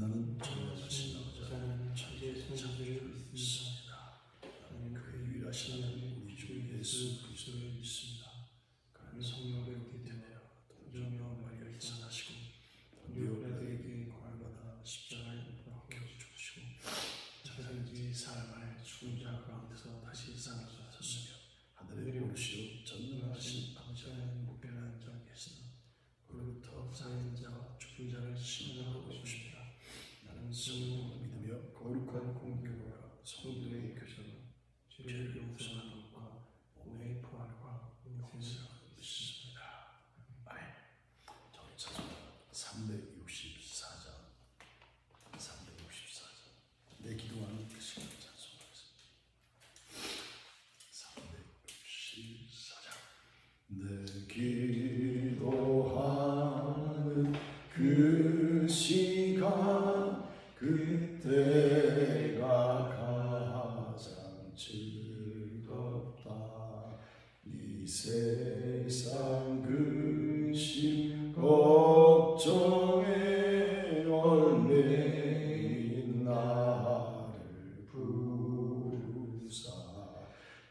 나는 전능하신 아버지 천지의 창조를 믿습니다. 나는 그 유일하신 우리 주 예수 그리스도를 믿습니다.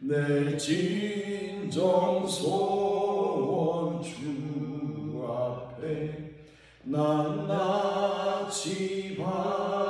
내 진정 소원 주 앞에 난 나지 바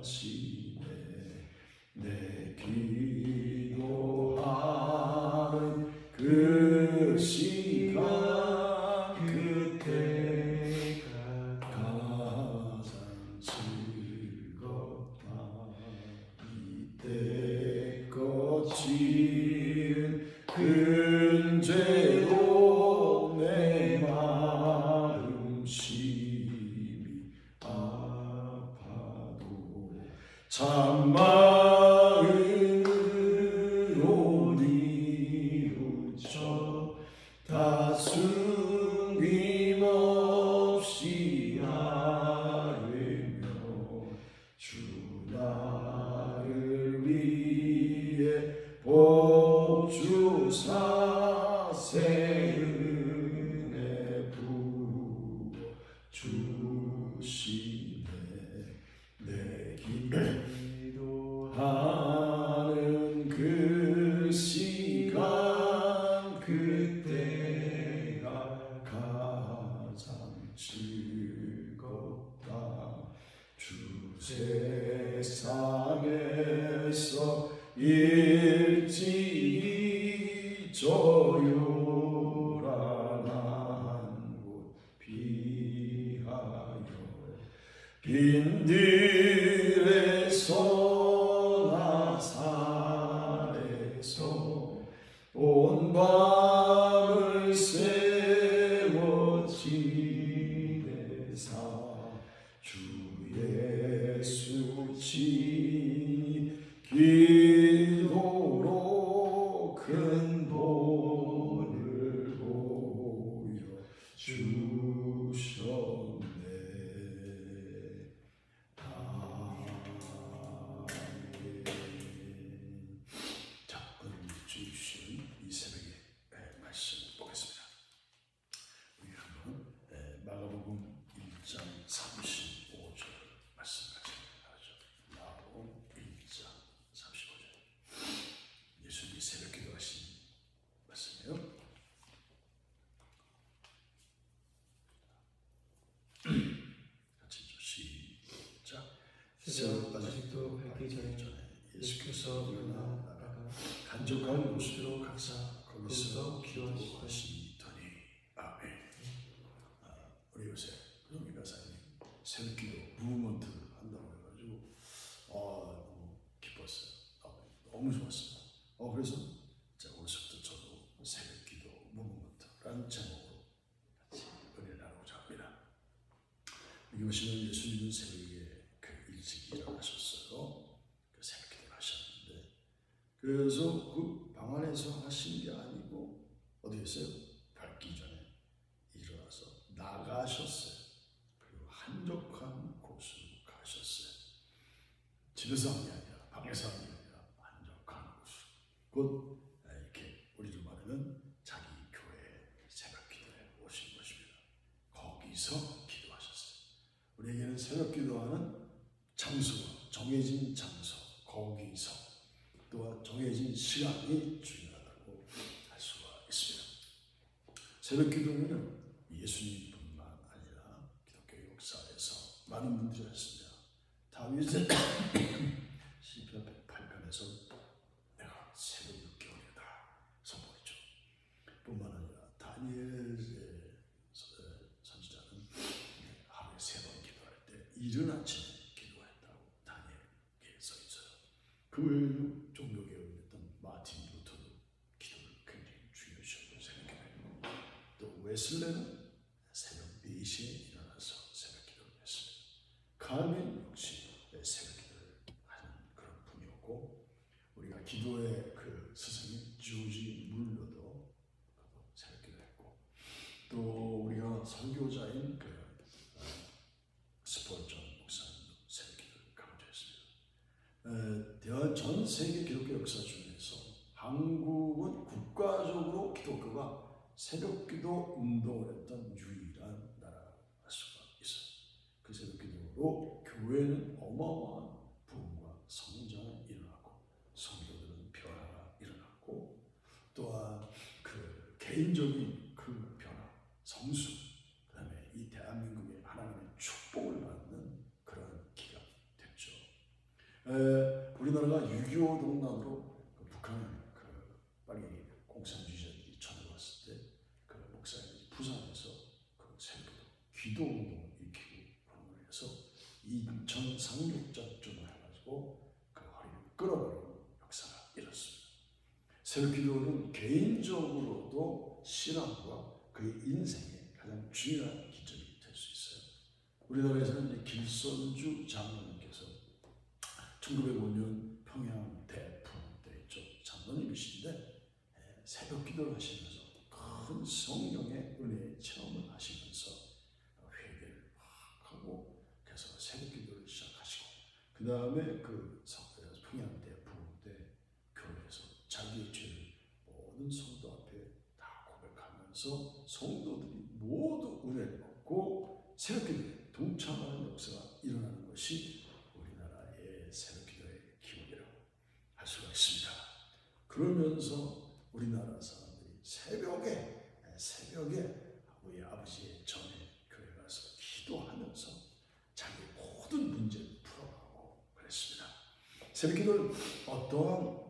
us. 조용한 곳 비하여 빈 그저 아직도 밝기 전에 예수께서 일어나다가 간접한 곳으로 가사 거기서 거기서 기도하시더니 기도하시더니 아멘. 아, 우리 요새 그런 가사님 새벽기도 무브먼트를 한다고 해가지고 아 너무 기뻤어요. 아, 너무 좋았습니다. 어 그래서 자 오늘부터 저도 새벽기도 무브먼트라는 제목으로 같이 은혜를 나누고자 합니다. 여기 보시면 예수님은 새벽에 그 일찍 일어나셨어요. 그 새벽기도를 하셨는데 그래서 그 방 안에서 하신 게 아니고 어디 있어요? 밝기 전에 일어나서 나가셨어요. 그리고 한적한 곳으로 가셨어요. 집에서 한게 아니라 방에서 한게 아니라 한적한 곳으로 곧 이렇게 우리로 말하면 자기 교회 새벽 기도에 오신 것입니다. 거기서 기도하셨어요. 우리에게는 새벽 기도하는 장소가 정해진 장소 거기서 또한 정해진 시간이 중요하다고 할 수가 있습니다. 새벽 기도는 예수님뿐만 아니라 기독교 역사에서 많은 분들이 했습니다. 다윗은 시편 108편에서 내가 새벽 6개월이다 선포했죠. 뿐만 아니라 다니엘의 서- 선지자는 하루에 세 번 기도할 때 이른 아침에 기도했다고 다니엘에 써 있어요. 그 외에도 또 웨슬레는 새벽 4시에 일어나서 새벽 기도를 했습니다. 칼빈 역시 새벽 기도를 하는 그런 분이었고 우리가 기도의 그 스승인 조지 물러도 그도 새벽 기도했고 또 우리가 선교자인 그 어, 스포전 목사님도 새벽 기도를 강조했습니다. 에, 대한 전 세계 기독교 역사 중에서 한국은 국가적으로 기독교가 새벽 기도 운동을 했던 유일한 나라가 할 수가 있어요. 그 새벽 기도로 교회는 어마어마한 부흥과 성장이 일어났고 성도들은 변화가 일어났고 또한 그 개인적인 그 변화, 성수, 그다음에 이 대한민국의 하나님의 축복을 받는 그런 기가 됐죠. 에, 우리나라가 6.25 동란으로 그 북한을 그 빨리 공산주의자들이 쳐들어왔을 때 그 목사님이 부산에서 그 새벽 기도 운동을 일으키고 그런 걸 해서 인천 상륙작전을 해가지고 그 허리를 끌어버리는 역사가 일었습니다. 새벽 기도는 개인적으로도 신앙과 그의 인생의 가장 중요한 기점이 될 수 있어요. 우리나라에서는 길선주 장로님께서 1905년 평양 대풍 때 있죠. 장로님이신데 예, 새벽 기도를 하시면서 큰 성령의 은혜의 체험을 하시면서 회개를 확 하고 그래서 새벽 기도를 시작하시고 그 다음에 그 성- 평양 대풍 때 교회에서 자기의 죄를 모든 성도 앞에 다 고백하면서 성도들이 모두 은혜를 얻고 기도에 동참하는 역사가 일어나는 것이 우리나라의 새벽 기도의 기록이라고 할 수가 있습니다. 그러면서 우리나라 사람들이 새벽에 새벽에 우리 아버지의 전에 교회 가서 기도하면서 자기 모든 문제를 풀어가고 그랬습니다. 새벽 기도는 어떠한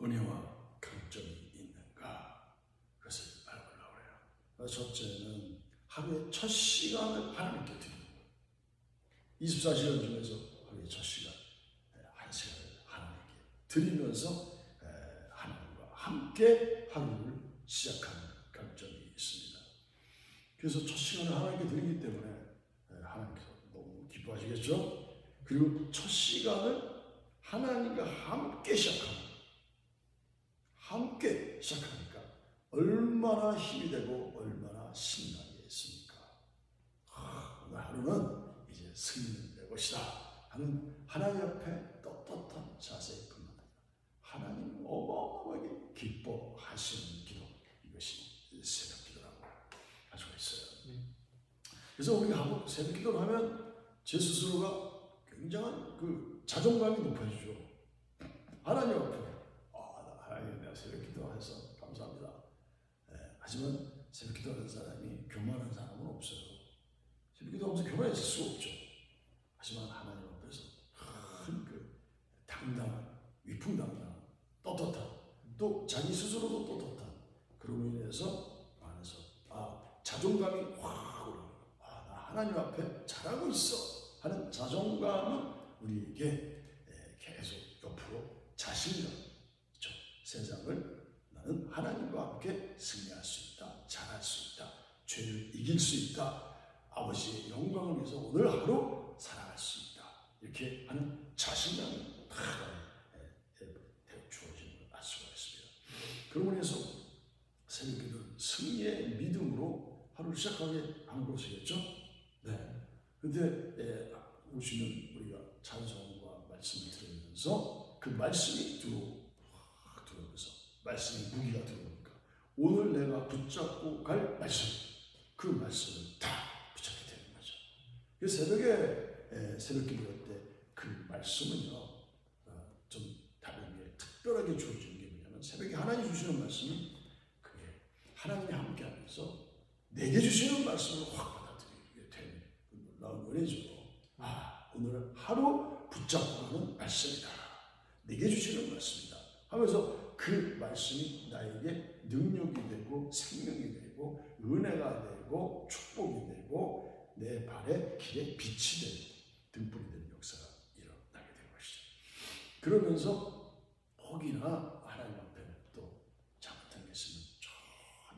은혜와 강점이 있는가 그것을 알고려고 첫째는 하루의 첫 시간을 하나님께 드리는 거예요. 24시간 중에서 하루의 첫 시간, 에, 한 시간을 하나님께 드리면서 에, 하나님과 함께 하루를 시작하는 강점이 있습니다. 그래서 첫 시간을 하나님께 드리기 때문에 에, 하나님께서 너무 기뻐하시겠죠? 그리고 첫 시간을 하나님과 함께 시작하는. 함께 시작하니까 얼 마나 힘이 되고 얼마나 신나게 있습니까? 아, 오늘 하루는 이제 승리를 내 것이다 하는 하나님 앞에 떳떳한 자세뿐만 아니라 하나님 어마어마하게 기뻐하시는 기도 이것이 새벽 기도라고 할 수가 있어요. 네. 그래서 우리가 하고 새벽 기도를 하면 제 스스로가 굉장한 그 자존감이 높아지죠. 하나님 앞에 아, 나 하나님 내가 새벽 기도해서 감사합니다. 예, 하지만 새벽 기도 하는 사람이 교만한 사람은 없어요. 새벽 기도 하면서 교만해질 수가 없죠. 하지만 하나님 앞에서 당당한 위풍당당 떳떳한 또 자기 스스로도 떳떳한 그로 인해서 안에서 아 자존감이 확 올라가 아나 하나님 앞에 잘하고 있어 하는 자존감은 우리에게 에, 계속 옆으로 자신감 저 세상을 나는 하나님과 함께 승리할 수 있다 잘할 수 있다 죄를 이길 수 있다 아버지의 영광을 위해서 오늘 하루 살아갈 수 있다 이렇게 하는 자신감이 다 에, 에, 에, 주어지는 걸 알 수가 있습니다. 그러고 인해서 새벽기도는 승리의 믿음으로 하루를 시작하게 한 것이겠죠. 네. 근데 예, 오시면 우리가 찬송과 말씀을 들으면서 그 말씀이 들어오면서 말씀이 무기가 들어오니까 오늘 내가 붙잡고 갈 말씀 그 말씀을 다 붙잡게 되는 거죠. 그 새벽에 예, 새벽 기도 때그 말씀은요 어, 좀 다른 게 특별하게 주어지는 게 뭐냐면 새벽에 하나님 주시는 말씀이 그게 하나님이 함께하면서 내게 주시는 말씀을 확 받아들이게 되는 그 놀라운 은혜죠. 아 오늘은 하루 붙잡고 가는 말씀이다. 내게 주시는 말씀이다. 하면서 그 말씀이 나에게 능력이 되고 생명이 되고 은혜가 되고 축복이 되고 내 발의 길에 빛이 되는 등불이 되는 역사가 일어나게 된 것이죠. 그러면서 혹이나 하나님 앞에 또 잘못한 게 있으면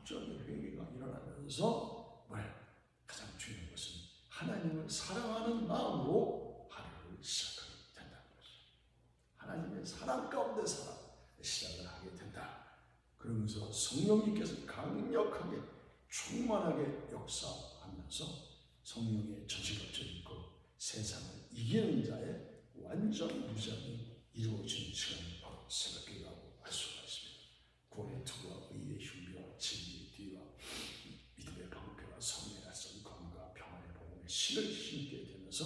천천히 회개가 일어나면서 뭐야 가장 중요한 것은 하나님을 사랑하는 마음으로 하루를 시작하게 된다는 거죠. 하나님의 사랑 가운데 살아 시작을 하게 된다. 그러면서 성령님께서 강력하게 충만하게 역사하면서 성령의 전시갑절이 있고 세상을 이기는 자의 완전 무장이 이루어지는 시간이 바로 새벽기라고 할 수가 있습니다. 구원의 투와 의의 흉비와 진리의 뒤와 믿음의 방패와 성령의 낯선 검과 평안의 복음의 신을 신게 되면서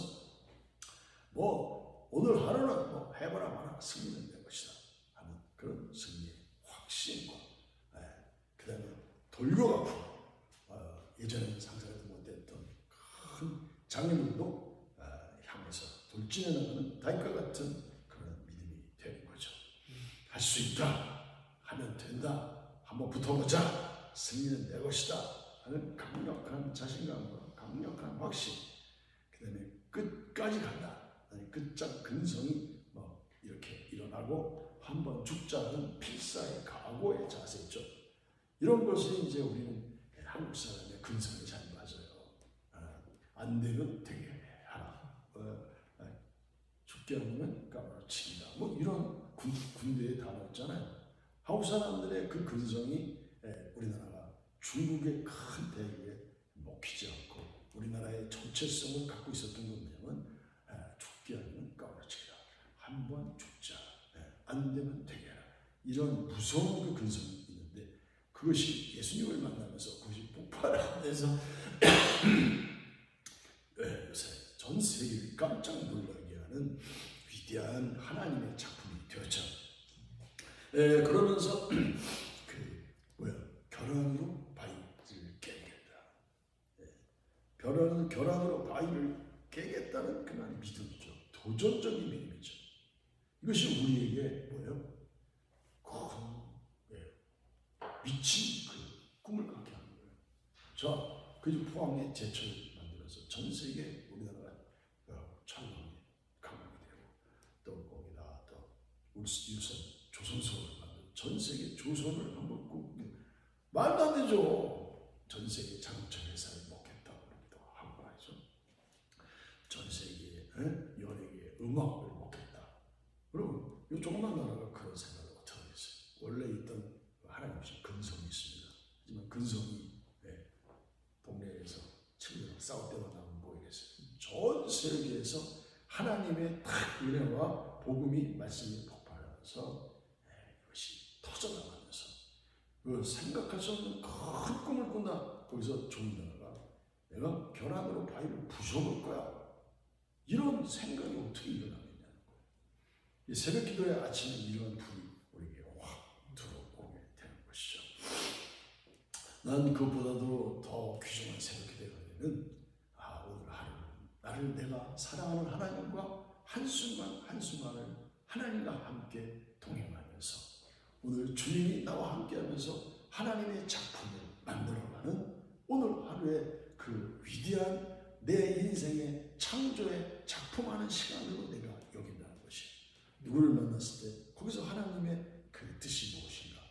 뭐 오늘 하루는 뭐 해보라 마라 승리는 내 것이다 하는 그런 승리의 확신과 예, 그다음에 돌격 앞으로 어, 예전에는 상상해도 못했던 큰 장애물도 어, 향해서 돌진해 나가는 달과 같은 그런 믿음이 되는 거죠. 할 수 있다 하면 된다 한번 붙어보자 승리는 내 것이다 하는 강력한 자신감과 강력한 확신 그다음에 끝까지 간다 아니 끝장 근성이 뭐 이렇게 일어나고 한번 죽자는 필사의 각오의 자세죠. 이런 것이 이제 우리는 한국 사람의 근성이 잘 맞아요. 아, 안 되면 되게 하라. 어, 아, 죽게 하면 까무러치기다. 뭐 이런 군, 군대의 단어 있잖아요. 한국 사람들의 그 근성이 예, 우리나라가 중국의 큰 대국에 먹히지 않고 우리나라의 정체성을 갖고 있었던 건 뭐냐면 예, 죽게 하면 까무러치기다 한번 죽자. 예, 안 되면 되게 해라. 이런 무서운 그 근성이 있는데 그것이 예수님을 만나면서 그것이 폭발하면서 예, 요새 전 세계를 깜짝 놀라게 하는 위대한 하나님의 작품이 되었죠. 예, 그러면서 그 뭐야 결혼으로 바위를 깨겠다. 예, 결혼 결혼으로 바위를 깨겠다는 그날 믿음이죠. 도전적인 믿음이죠. 이것이 우리에게 뭐예요? 큰 예, 미친 그 꿈을 갖게 하는 거예요. 자, 그래서 포항에 제철 만들어서 전 세계 우리나라가 어, 촬영이 강하게 되고 또 거기다 또 울스 유선 조선소를 만들어 전 세계 조선을 한번 꼭 말도 안 되죠. 전 세계 자동차 회사를 먹겠다고 그러기도 하고 말이죠. 전 세계의 에? 연예계 음악을 먹겠다. 그럼 이 조그만 나라가 그런 생각을 어떻게 하겠어요? 원래 있던 하나님 없이 근성이 있습니다. 하지만 근성이 예, 동네에서 친구들랑 싸울 때마다 하면 뭐겠어요? 전 세계에서 하나님의 딱 은혜와 복음이 말씀이 폭발하면서 예, 이것이 터져나가면서 그 생각할 수 없는 큰 꿈을 꾼다. 거기서 나라가 내가 결함으로 바위를 부숴볼 거야. 이런 생각이 어떻게 일어나느냐는 거예요. 이 새벽 기도의 아침에 이런 불이 우리에게 확 들어오게 되는 것이죠. 난 그것보다도 더 귀중한 새벽 기도가 되는 아 오늘 하루 나를 내가 사랑하는 하나님과 한순간 한순간을 하나님과 함께 동행하면서 오늘 주님이 나와 함께하면서 하나님의 작품을 만들어가는 오늘 하루의 그 위대한 내 인생의 창조의 작품하는 시간으로 내가 여긴다는 것이 누구를 만났을 때 거기서 하나님의 그 뜻이 무엇인가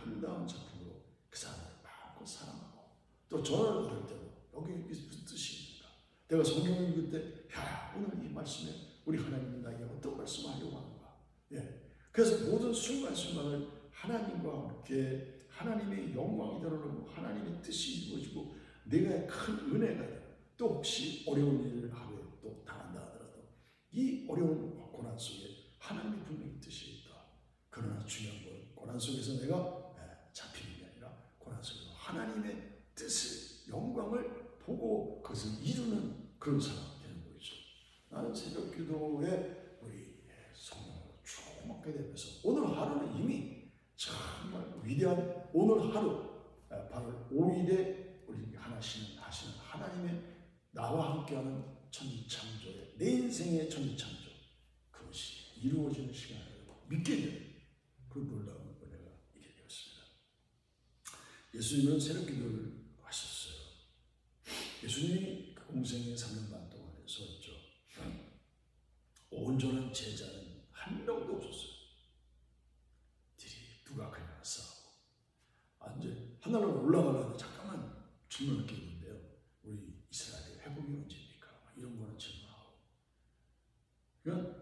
아름다운 작품으로 그 사람을 마음껏 사랑하고 또 전화를 받을 때도 여기 무슨 있는가 내가 성경을 읽을 때 야, 오늘 이 말씀에 우리 하나님은 나에게 어떤 말씀을 하려고 하는가 예. 그래서 모든 순간순간을 하나님과 함께 하나님의 영광이 드러나고 하나님의 뜻이 이루어지고 내가 큰 은혜가 또 혹시 어려운 일을 하루에 또 당한다 하더라도 이 어려운 고난 속에 하나님의 분명히 뜻이 있다. 그러나 중요한 건 고난 속에서 내가 예, 잡히는 게 아니라 고난 속에서 하나님의 뜻을 영광을 보고 그것을 이루는 그런 사람이 되는 거죠. 나는 새벽 기도에 먹게 되면서 오늘 하루는 이미 정말 위대한 오늘 하루 예, 바로 5일에 우리 하나씩 하시는 하나님의 나와 함께하는 천지창조의 내 인생의 천지창조 그것이 이루어지는 시간을 믿게 되는 그런 놀라운 은혜가 있게 되었습니다. 예수님은 새벽 기도를 하셨어요. 예수님이 그 공생의 3년 반 동안에 서있죠. 온전한 제자는 한 명도 없었어요. 누가 그냥 싸우고 아, 이제 하늘로 올라가려면 잠깐만 질문할 게 있는데요. 우리 이스라엘의 회복이 언제입니까? 막 이런 거는 질문하고. 그러니까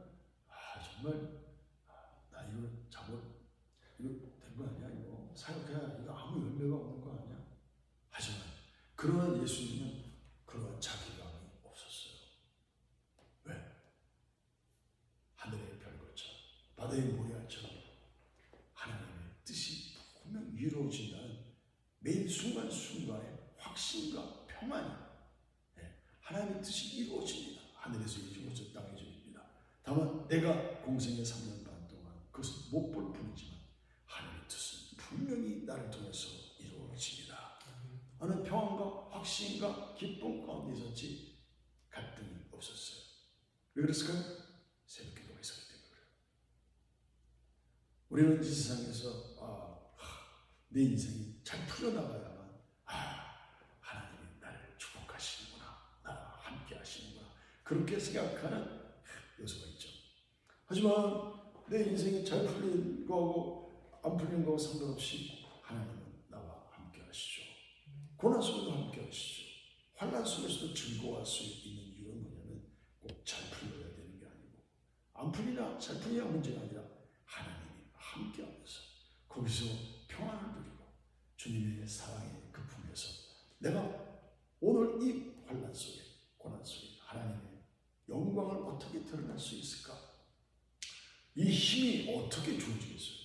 아 정말 아, 나 이거 잘못 이거 된 거 아니야? 이거 사역해야 이거 아무 열매가 없는 거 아니야? 하지만 그러한 예수님은 그러한 자기감이 없었어요. 왜? 하늘의 별것처럼 바다의 모래알처럼 하나님의 뜻이 분명 이루어진다는 매일 순간순간의 확신과 평안이 예, 하나님의 뜻이 이루어집니다. 하늘에서 이루어져 땅에서 이루어집니다. 다만 내가 공생의 3년 반 동안 그것을 못볼 뿐이지만 하나님의 뜻은 분명히 나를 통해서 이루어집니다. 나는 평안과 확신과 기쁨 가운데 있었지 갈등이 없었어요. 왜 그랬을까요? 새벽 기도가 있었기 때문에 그래요. 우리는 이 세상에서 아, 하, 내 인생이 잘 풀려나가야만 아, 하나님이 나를 축복하시는구나. 나와 함께 하시는구나. 그렇게 생각하는 요소가. 하지만 내 인생이 잘 풀린 거하고 안 풀린 거하고 상관없이 하나님은 나와 함께 하시죠. 고난 속에도 함께 하시죠. 환란 속에서도 즐거워할 수 있는 이유는 뭐냐면 꼭 잘 풀려야 되는 게 아니고 안 풀리나 잘 풀리냐 문제가 아니라 하나님이 함께 하면서 거기서 평안을 누리고 주님의 사랑의 그 품에서 내가 오늘 이 환란 속에 고난 속에 하나님의 영광을 어떻게 드러낼 수 있을까? 이 힘이 어떻게 주어지겠어요?